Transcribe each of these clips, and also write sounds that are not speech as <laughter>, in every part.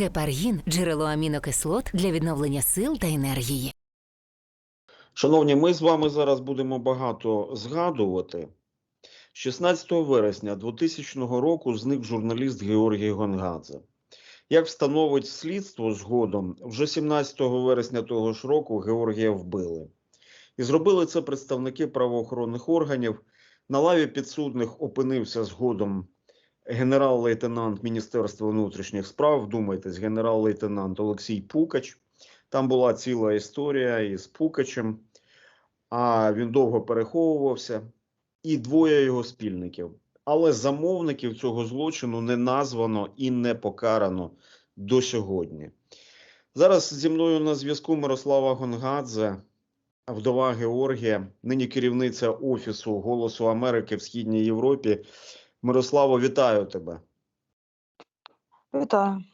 Гепаргін джерело амінокислот для відновлення сил та енергії. Шановні, ми з вами зараз будемо багато згадувати. 16 вересня 2000 року зник журналіст Георгій Гонгадзе. Як встановить слідство згодом, вже 17 вересня того ж року Георгія вбили. І зробили це представники правоохоронних органів. На лаві підсудних опинився згодом генерал-лейтенант Міністерства внутрішніх справ. Вдумайтесь, генерал-лейтенант Олексій Пукач. Там була ціла історія із Пукачем, а він довго переховувався, і двоє його спільників. Але замовників цього злочину не названо і не покарано до сьогодні. Зараз зі мною на зв'язку Мирослава Гонгадзе, вдова Георгія, нині керівниця Офісу Голосу Америки в Східній Європі. Мирославо, вітаю тебе. Вітаю.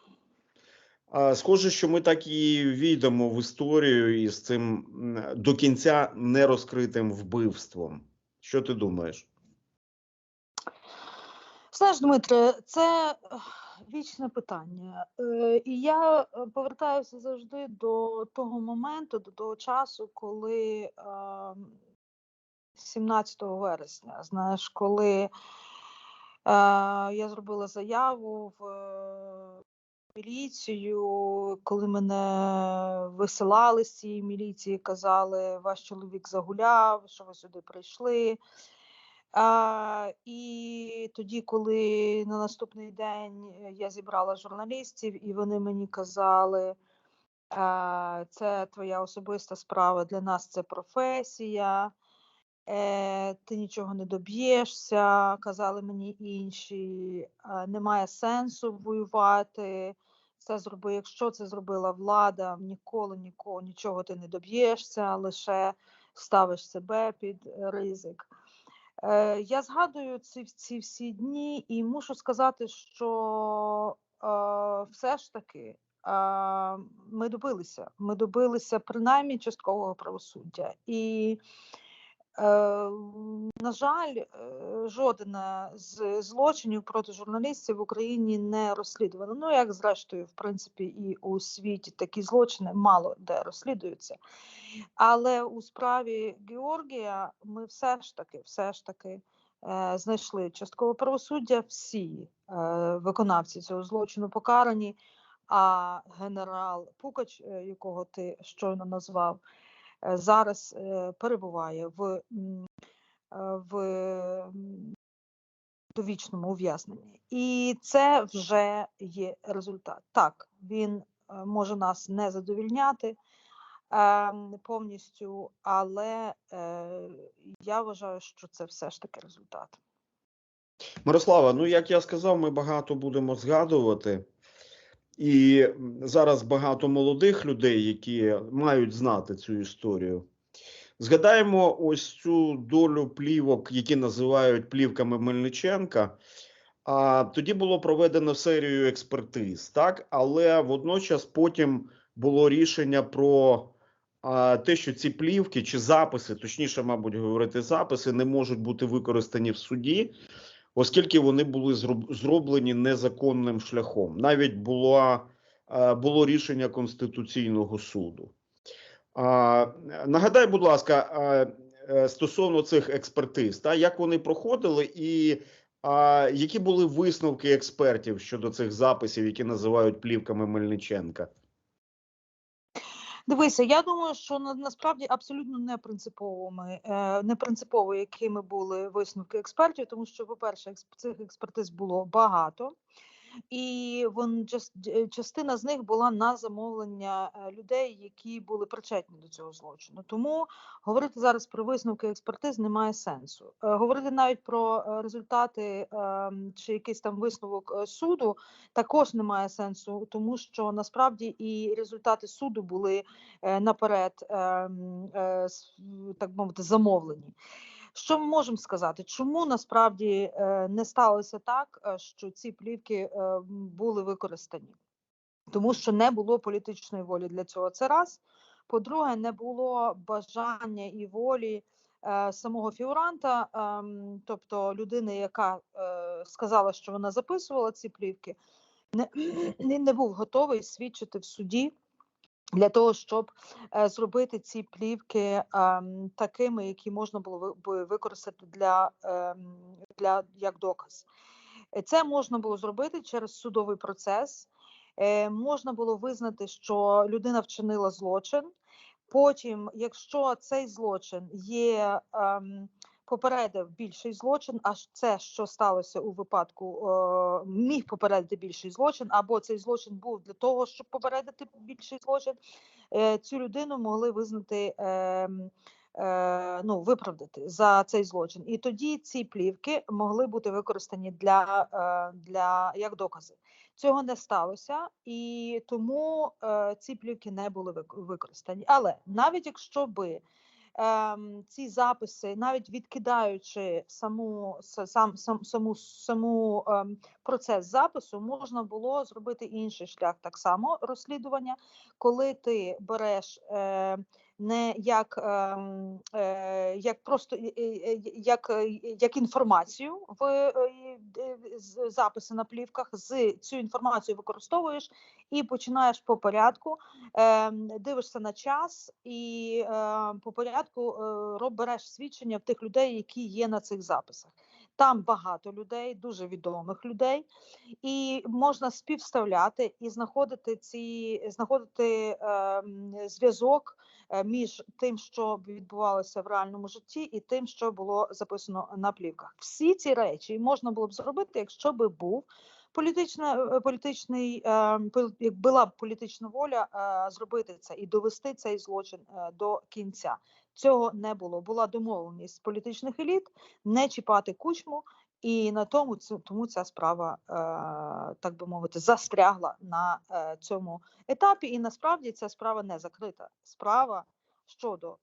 А, Схоже, що ми так і війдемо в історію із цим до кінця нерозкритим вбивством. Що ти думаєш? Знаєш, Дмитре, це вічне питання. Е, І я е, повертаюся завжди до того моменту, до того часу, коли е, 17 вересня, знаєш, коли е, я зробила заяву в е, міліцію, коли мене висилали з цієї міліції, казали, ваш чоловік загуляв, що ви сюди прийшли. А, і тоді, коли на наступний день е, я зібрала журналістів, і вони мені казали, а, це твоя особиста справа, для нас це професія, е, ти нічого не доб'єшся, казали мені інші, а, немає сенсу воювати. Це зроби, якщо це зробила влада, ніколи нікого нічого ти не доб'єшся, лише ставиш себе під е, ризик. Е, Я згадую ці, ці всі дні і мушу сказати, що е, все ж таки е, ми добилися. Ми добилися принаймні часткового правосуддя. І, е, на жаль, е, жоден з злочинів проти журналістів в Україні не розслідувано. Ну, як зрештою, в принципі, і у світі такі злочини мало де розслідуються. Але у справі Георгія ми все ж таки, все ж таки е, знайшли часткове правосуддя. Всі е, виконавці цього злочину покарані. А генерал Пукач, е, якого ти щойно назвав, зараз е, перебуває в, е, в довічному ув'язненні. І це вже є результат. Так, він е, може нас не задовільняти ем, повністю, але е, я вважаю, що це все ж таки результат. Мирослава, ну як я сказав, ми багато будемо згадувати. І зараз багато молодих людей, які мають знати цю історію. Згадаємо ось цю долю плівок, які називають плівками Мельниченка. А тоді було проведено серію експертиз, так але водночас потім було рішення про а, те, що ці плівки чи записи, точніше, мабуть, говорити, записи не можуть бути використані в суді, оскільки вони були зроблені незаконним шляхом. Навіть було, е, було рішення Конституційного суду. Нагадай, будь ласка, е, стосовно цих експертиз, та, як вони проходили, і які були висновки експертів щодо цих записів, які називають плівками Мельниченка? Дивися, я думаю, що на, насправді абсолютно не принциповими, е, не принципово, якими були висновки експертів, тому що, по-перше, експ- цих експертиз було багато, і вон, е, частина з них була на замовлення е, людей, які були причетні до цього злочину. Тому говорити зараз про висновки експертиз немає сенсу. Е, Говорити навіть про результати ем, чи якийсь там висновок суду також немає сенсу, тому що насправді і результати суду були наперед, ем, так мовити, замовлені. Що ми можемо сказати? Чому насправді е, не сталося так, е, що ці плівки е, були використані? Тому що не було політичної волі для цього. Це раз. По-друге, не було бажання і волі е, самого фігуранта, ем, тобто людини, яка е, сказала, що вона записувала ці плівки. не, <clears throat> не був готовий свідчити в суді для того, щоб е, зробити ці плівки ем, такими, які можна було би використати для, ем, для як доказ. Е, Це можна було зробити через судовий процес. Е, можна було визнати, що людина вчинила злочин. Потім, якщо цей злочин є ем, попередив більший злочин, а ж це, що сталося у випадку, е, міг попередити більший злочин, або цей злочин був для того, щоб попередити більший злочин, е, цю людину могли визнати. ем, е, Ну, виправдати за цей злочин, і тоді ці плівки могли бути використані для, для як докази. Цього не сталося, і тому ці плівки не були вик- використані. Але навіть якщо би ці записи, навіть відкидаючи саму сам, сам саму саму ем, процес запису, можна було зробити інший шлях так само розслідування, коли ти береш. Е, не як, ем, е, як просто е, е, як, як інформацію в записи на плівках, з цю інформацію використовуєш і починаєш по порядку, ем, дивишся на час і е, по порядку е, роб- береш свідчення в тих людей, які є на цих записах. Там багато людей, дуже відомих людей, і можна співставляти і знаходити ці знаходити ем, зв'язок е, між тим, що відбувалося в реальному житті, і тим, що було записано на плівках. Всі ці речі можна було б зробити, якщо би був політична е, політичний, е, як була б політична воля е, зробити це і довести цей злочин е, до кінця. Цього не було. Була домовленість політичних еліт не чіпати кучму. І на тому тому ця справа, е, так би мовити, застрягла на е, цьому етапі. І насправді ця справа не закрита. Справа щодо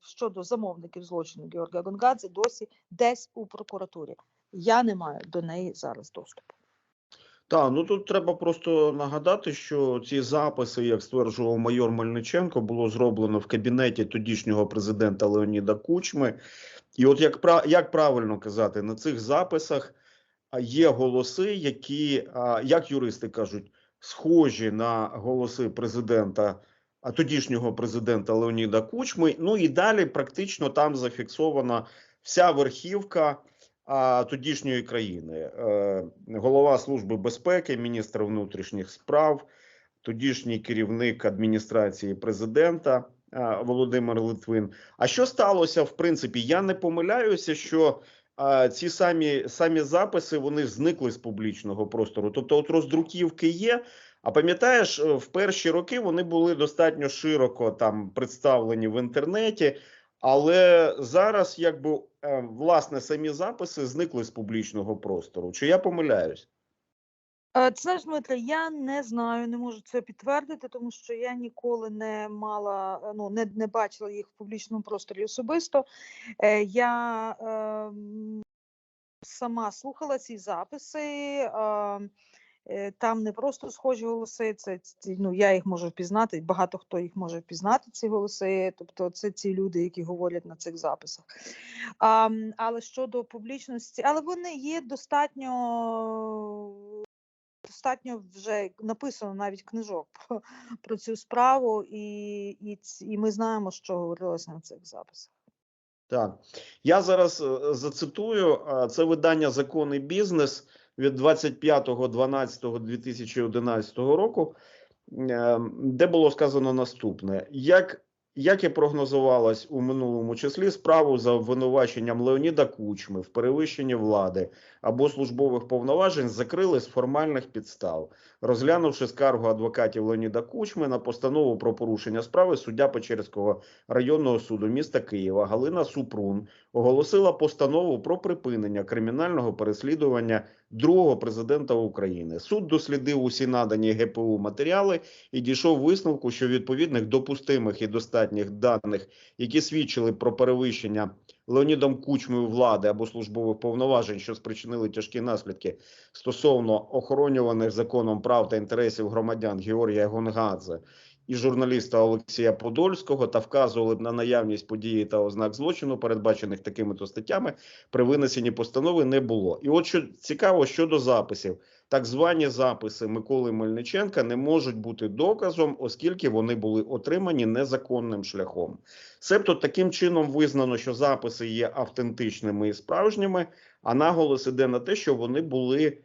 щодо замовників злочину Георгія Гонгадзе досі десь у прокуратурі. Я не маю до неї зараз доступу. Так, ну тут треба просто нагадати, що ці записи, як стверджував майор Мельниченко, було зроблено в кабінеті тодішнього президента Леоніда Кучми. І от як, як правильно казати, на цих записах є голоси, які, як юристи кажуть, схожі на голоси президента, а тодішнього президента Леоніда Кучми. Ну і далі практично там зафіксована вся верхівка тодішньої країни. Е, голова Служби безпеки, міністр внутрішніх справ, тодішній керівник адміністрації президента Володимир Литвин. А що сталося? В принципі, я не помиляюся, що ці самі, самі записи вони зникли з публічного простору. Тобто, от роздруківки є. А пам'ятаєш, е, в перші роки вони були достатньо широко там представлені в інтернеті. Але зараз, якби е, власне самі записи зникли з публічного простору. Чи я помиляюсь? Е, Ти знаєш, Дмитре, я не знаю, не можу це підтвердити, тому що я ніколи не мала, е, ну не, не бачила їх в публічному просторі особисто. Е, Я ем, сама слухала ці записи. е, Там не просто схожі голоси, це ну я їх можу впізнати. Багато хто їх може впізнати, ці голоси. Тобто, це ці люди, які говорять на цих записах. А, але щодо публічності, але вони є достатньо достатньо вже написано навіть книжок про, про цю справу, і, і, і ми знаємо, що говорилося на цих записах. Так, я зараз е, зацитую е, це видання Закон і бізнес від 25.12.2011 року, е, де було сказано наступне: як, як і прогнозувалось у минулому числі, справу за обвинуваченням Леоніда Кучми в перевищенні влади або службових повноважень закрили з формальних підстав, розглянувши скаргу адвокатів Леоніда Кучми на постанову про порушення справи суддя Печерського районного суду міста Києва Галина Супрун оголосила постанову про припинення кримінального переслідування другого президента України. Суд дослідив усі надані ГПУ матеріали і дійшов висновку, що відповідних допустимих і достатніх даних, які свідчили про перевищення Леонідом Кучмою влади або службових повноважень, що спричинили тяжкі наслідки стосовно охоронюваних законом прав та інтересів громадян Георгія Гонгадзе і журналіста Олексія Подольського та вказували б на наявність події та ознак злочину, передбачених такими то статтями, при винесенні постанови не було. І от що цікаво щодо записів, так звані записи Миколи Мельниченка не можуть бути доказом, оскільки вони були отримані незаконним шляхом. Себто таким чином визнано, що записи є автентичними і справжніми, а наголос іде на те, що вони були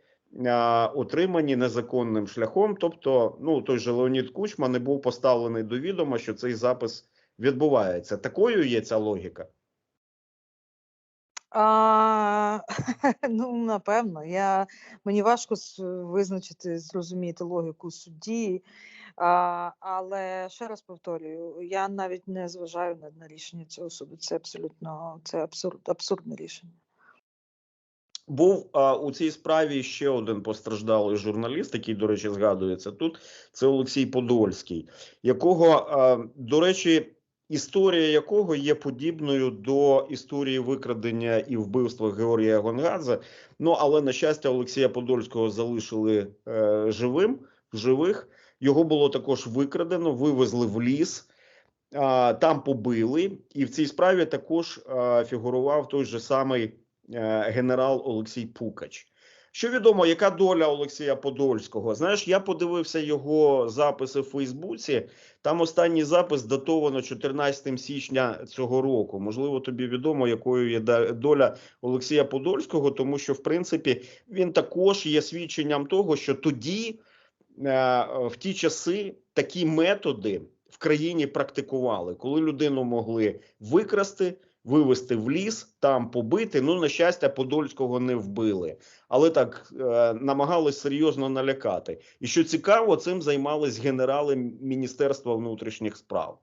отримані незаконним шляхом. Тобто, ну той же Леонід Кучма не був поставлений до відома, що цей запис відбувається. Такою є ця логіка. А, <laughs> ну, напевно, я, мені важко визначити, зрозуміти логіку судді, а, але ще раз повторюю, я навіть не зважаю на, на рішення цього суду. Це абсолютно це абсурд, абсурдне рішення. Був а, у цій справі ще один постраждалий журналіст, який, до речі, згадується тут. Це Олексій Подольський, якого, а, до речі, історія якого є подібною до історії викрадення і вбивства Георгія Гонгадзе. Ну але на щастя, Олексія Подольського залишили е, живим живих. Його було також викрадено, вивезли в ліс. Там побили, і в цій справі також фігурував той же самий генерал Олексій Пукач. Що відомо, яка доля Олексія Подольського? Знаєш, я подивився його записи в Фейсбуці. Там останній запис датовано 14 січня цього року. Можливо, тобі відомо, якою є доля Олексія Подольського, тому що в принципі він також є свідченням того, що тоді, е, в ті часи, такі методи в країні практикували, коли людину могли викрасти, вивести в ліс, там побити. Ну, на щастя, Подольського не вбили, але так е, намагались серйозно налякати. І що цікаво, цим займались генерали Міністерства внутрішніх справ.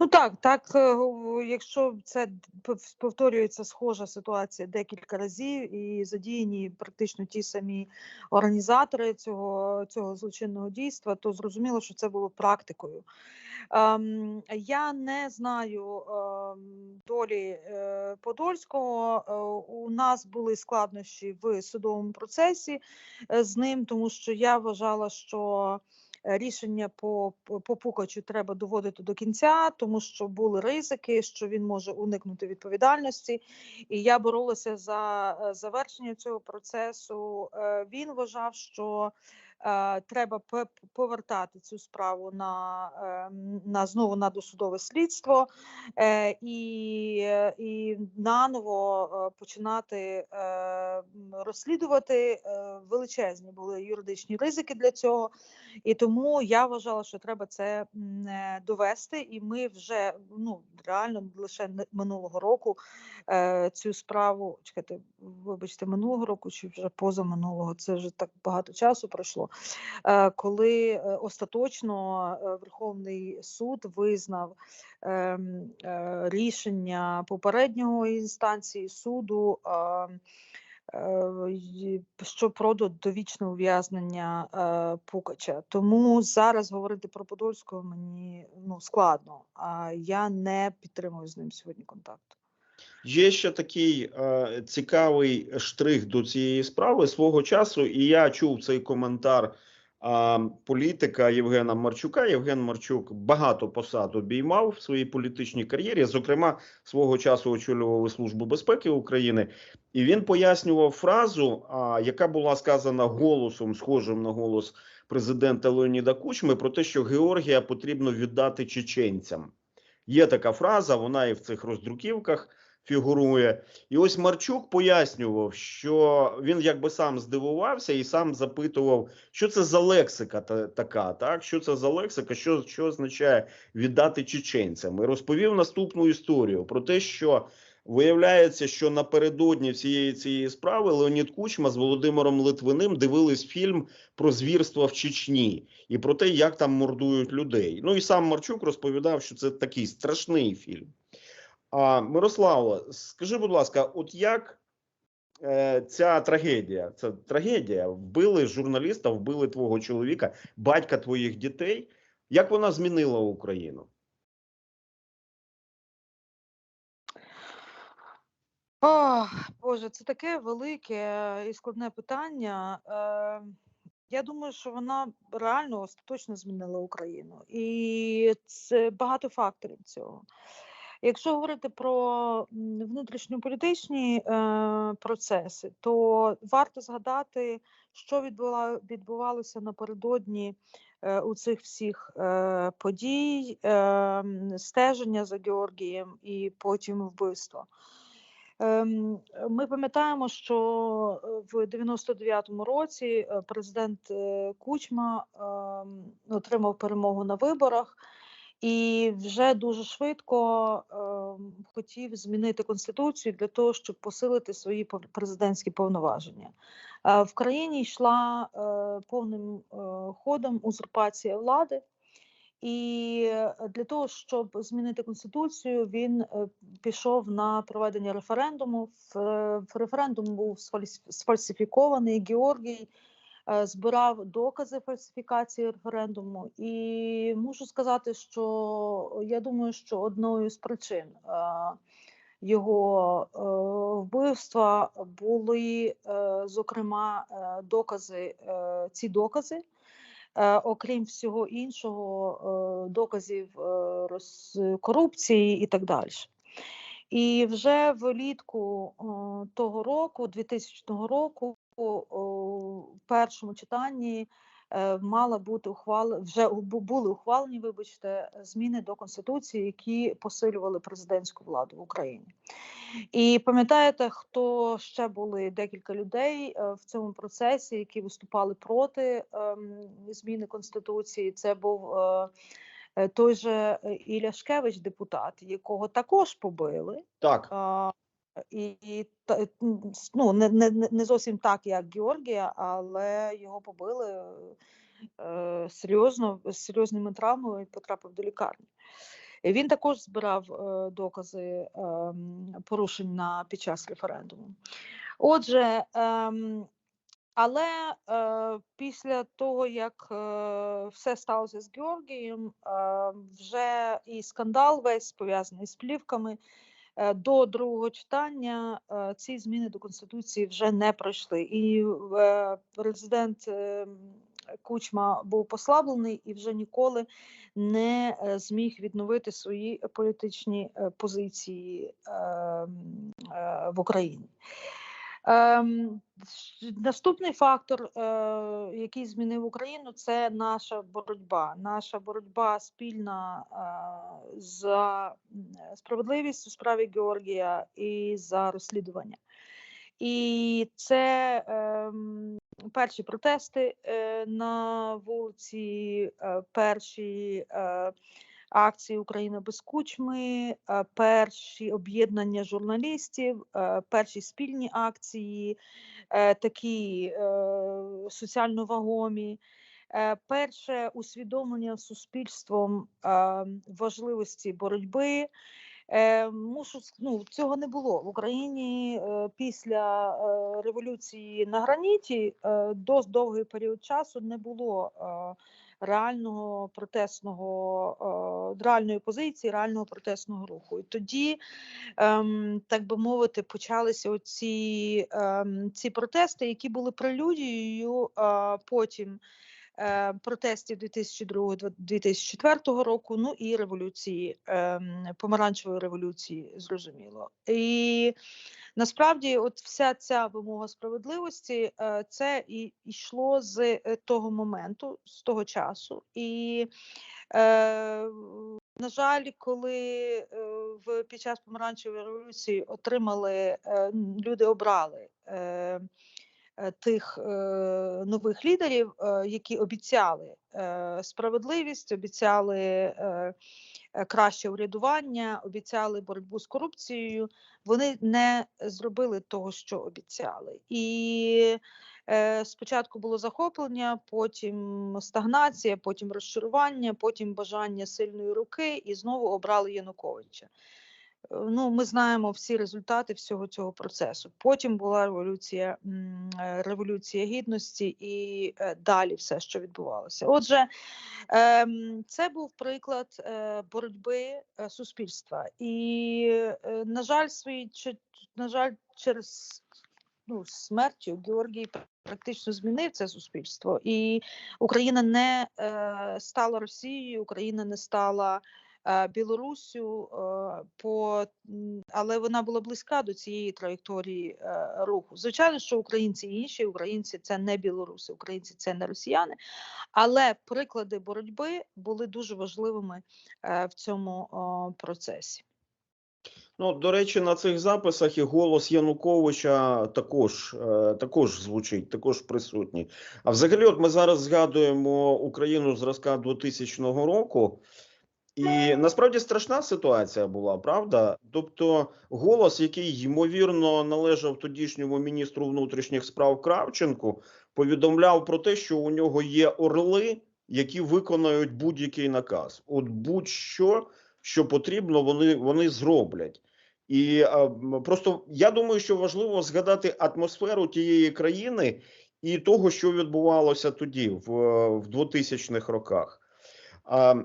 Ну так, так, е, якщо це повторюється схожа ситуація декілька разів, і задіяні практично ті самі організатори цього, цього злочинного дійства, то зрозуміло, що це було практикою. Ем, я не знаю ем, долі е, Подольського. Е, у нас були складнощі в судовому процесі з ним, тому що я вважала, що рішення по, по Пукачу треба доводити до кінця, тому що були ризики, що він може уникнути відповідальності. І я боролася за е, завершення цього процесу. Е, Він вважав, що е, треба пе- повертати цю справу на, е, на знову на досудове слідство е, і, е, і наново е, починати е, розслідувати. Е, Величезні були юридичні ризики для цього. І тому я вважала, що треба це е, довести. І ми вже ну реально лише минулого року е, цю справу чекайте, вибачте, минулого року чи вже позаминулого, це вже так багато часу пройшло. Е, коли е, остаточно е, Верховний суд визнав ем, рішення попереднього інстанції суду. е, е, й- що про довічне ув'язнення Пукача. Тому зараз говорити про Подольського мені ну, складно, а я не підтримую з ним сьогодні контакт. Є ще такий е, цікавий штрих до цієї справи свого часу, і я чув цей коментар е, політика Євгена Марчука. Євген Марчук багато посад обіймав в своїй політичній кар'єрі. Зокрема, свого часу очолював Службу безпеки України, і він пояснював фразу, а, яка була сказана голосом, схожим на голос президента Леоніда Кучми, про те, що Георгія потрібно віддати чеченцям. Є така фраза, вона і в цих роздруківках фігурує. І ось Марчук пояснював, що він якби сам здивувався і сам запитував, що це за лексика та, така, так? Що це за лексика, що, що означає віддати чеченцям? І розповів наступну історію про те, що виявляється, що напередодні всієї цієї справи Леонід Кучма з Володимиром Литвиним дивились фільм про звірства в Чечні і про те, як там мордують людей. Ну і сам Марчук розповідав, що це такий страшний фільм. А Мирослава, скажи, будь ласка, от як е, ця трагедія? Це трагедія. Вбили журналіста, вбили твого чоловіка, батька твоїх дітей. Як вона змінила Україну? О, Боже, це таке велике і складне питання. Е, Я думаю, що вона реально остаточно змінила Україну, і це багато факторів цього. Якщо говорити про внутрішньополітичні е, процеси, то варто згадати, що відбувалося напередодні е, у цих всіх е, подій, стеження за Георгієм і потім вбивство. Ем, Ми пам'ятаємо, що в 99-му році президент Кучма ем, отримав перемогу на виборах і вже дуже швидко ем, хотів змінити конституцію для того, щоб посилити свої президентські повноваження. Е, В країні йшла е, повним е, ходом узурпація влади. І е, для того, щоб змінити конституцію, він е, пішов на проведення референдуму. Е, в Референдум був сфальс- сфальсифікований. Георгій е, збирав докази фальсифікації референдуму. І мушу сказати, що я думаю, що одною з причин е, його е, вбивства були, е, зокрема, е, докази, е, ці докази. Е, окрім всього іншого, е, доказів е, корупції і так далі. І вже влітку е, того року, 2000 року, в першому читанні е, мала бути ухвал... вже бу- були ухвалені, вибачте, зміни до конституції, які посилювали президентську владу в Україні. І пам'ятаєте, хто ще були декілька людей е, в цьому процесі, які виступали проти ем, зміни конституції? Це був е, той же е, Ілля Шкевич, депутат, якого також побили. Так, і, с- ну, не, не, не- зовсім так, як Георгія, але його побили е, серйозно, з серйозними травмами і потрапив до лікарні. І він також збирав е, докази ем, порушень на, під час референдуму. Отже, ем, але е, після того, як е, все сталося з Георгієм, е, вже і скандал весь пов'язаний з плівками. Е, До другого читання е, ці зміни до конституції вже не пройшли, і президент е, Кучма був послаблений і вже ніколи не зміг відновити свої політичні позиції в Україні. Ем, Наступний фактор, е, який змінив Україну, це наша боротьба. Наша боротьба спільна е, за справедливість у справі Георгія і за розслідування. І це ем, перші протести е, на вулиці, е, перші е, акції Україна без кучми, е, перші об'єднання журналістів, е, перші спільні акції, е, такі соціально вагомі. Перше усвідомлення суспільством важливості боротьби. Мушу ну, цього не було в Україні після революції на граніті. Е, довгий період часу не було реального протестного е, реальної позиції, реального протестного руху. І тоді, ем, так би мовити, почалися оці ем, ці протести, які були прелюдією е, потім протестів 2002-2004 року, ну і революції, ем, помаранчевої революції, зрозуміло. І насправді, от вся ця вимога справедливості, е, це і йшло з е, того моменту, з того часу. І е, на жаль, коли е, в під час помаранчевої революції отримали е, люди обрали. Е, Тих е, нових лідерів, е, які обіцяли справедливість, обіцяли краще урядування, обіцяли боротьбу з корупцією. Вони не зробили того, що обіцяли. І спочатку було захоплення, потім стагнація, потім розчарування, потім бажання сильної руки, і знову обрали Януковича. Ну, ми знаємо всі результати всього цього процесу. Потім була революція, е, революція гідності і е, далі все, що відбувалося. Отже, ем, це був приклад е, боротьби суспільства. І, на жаль, свої на жаль, через ну, смертю Георгій практично змінив це суспільство, і Україна не стала Росією, Україна не стала е, Білоруссю, е, по, але вона була близька до цієї траєкторії е, руху. Звичайно, що українці інші, українці це не білоруси, українці це не росіяни, але приклади боротьби були дуже важливими в цьому процесі. Ну, до речі, на цих записах і голос Януковича також, також звучить, також присутній. А взагалі, от ми зараз згадуємо Україну зразка 2000 року, і насправді страшна ситуація була, правда? Тобто, голос, який ймовірно належав тодішньому міністру внутрішніх справ Кравченку, повідомляв про те, що у нього є орли, які виконають будь-який наказ. От будь-що, що потрібно, вони, вони зроблять. І а, просто я думаю, що важливо згадати атмосферу тієї країни і того, що відбувалося тоді, в, в 2000-х роках.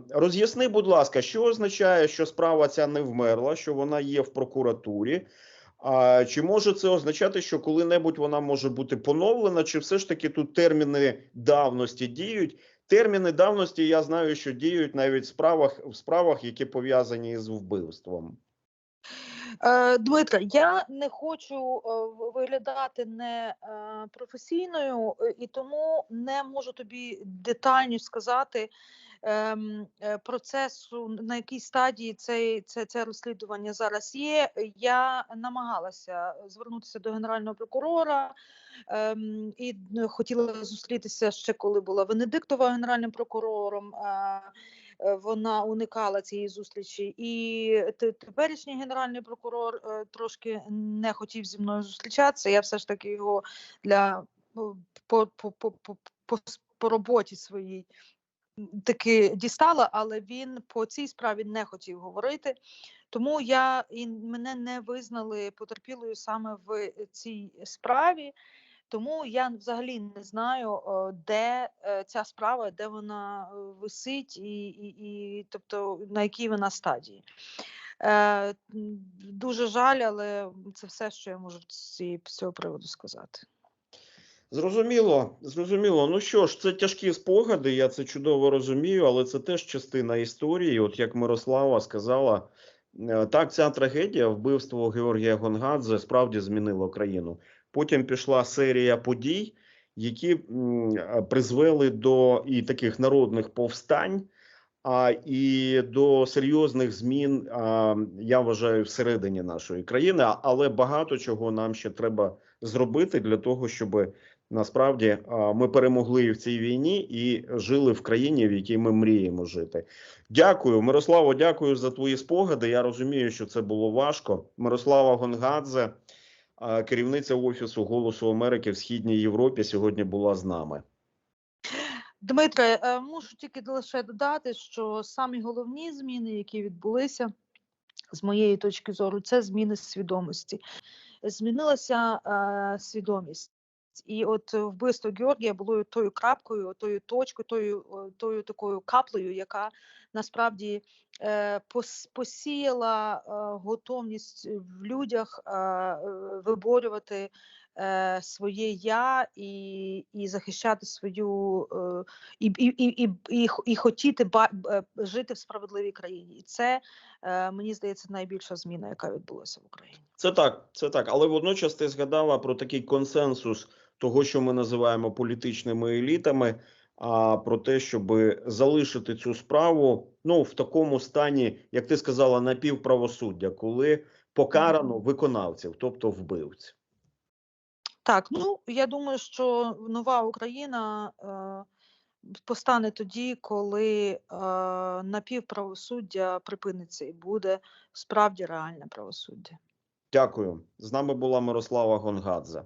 Роз'ясни, будь ласка, що означає, що справа ця не вмерла, що вона є в прокуратурі. А, чи може це означати, що коли-небудь вона може бути поновлена, чи все ж таки тут терміни давності діють? Терміни давності я знаю, що діють навіть в справах, в справах, які пов'язані з вбивством. Е, Дмитре, я не хочу е, виглядати не е, професійною і тому не можу тобі детально сказати процесу, на якій стадії цей, це, це розслідування зараз є. Я намагалася звернутися до генерального прокурора ем, і е, хотіла зустрітися ще коли була Венедиктова генеральним прокурором. Е, е, вона уникала цієї зустрічі, і теперішній генеральний прокурор е, трошки не хотів зі мною зустрічатися. Я все ж таки його для ну, по, по, по, по, по, роботі своїй таки дістала, але він по цій справі не хотів говорити. Тому я і мене не визнали потерпілою саме в цій справі. Тому я взагалі не знаю, де е, ця справа, де вона е, висить, і, і, і тобто на якій вона стадії. Е, дуже жаль, але це все, що я можу з цього приводу сказати. Зрозуміло, зрозуміло. Ну що ж, це тяжкі спогади, я це чудово розумію, але це теж частина історії. От як Мирослава сказала, е, так, ця трагедія, вбивство Георгія Гонгадзе, справді змінило країну. Потім пішла серія подій, які е, призвели до і таких народних повстань, а і до серйозних змін, а, я вважаю, всередині нашої країни. Але багато чого нам ще треба зробити для того, щоб насправді ми перемогли в цій війні і жили в країні, в якій ми мріємо жити. Дякую, Мирославо. Дякую за твої спогади. Я розумію, що це було важко. Мирослава Гонгадзе, керівниця офісу Голосу Америки в східній Європі, сьогодні була з нами. Дмитре, е, мушу тільки лише додати, що самі головні зміни, які відбулися, з моєї точки зору, це зміни свідомості. Змінилася е, свідомість. І от е, вбивство Георгія було тою крапкою, тою точкою, тою, тою такою каплею, яка насправді е, посіяла е, готовність в людях е, виборювати своє я і, і захищати свою і, і, і, і, і, хотіти жити в справедливій країні. І це мені здається найбільша зміна, яка відбулася в Україні. Це так, це так. Але водночас ти згадала про такий консенсус того, що ми називаємо політичними елітами, а про те, щоб залишити цю справу ну в такому стані, як ти сказала, напівправосуддя, коли покарано виконавців, тобто вбивців. Так, ну я думаю, що нова Україна е, постане тоді, коли е, напівправосуддя припиниться і буде справді реальне правосуддя. Дякую. З нами була Мирослава Гонгадзе.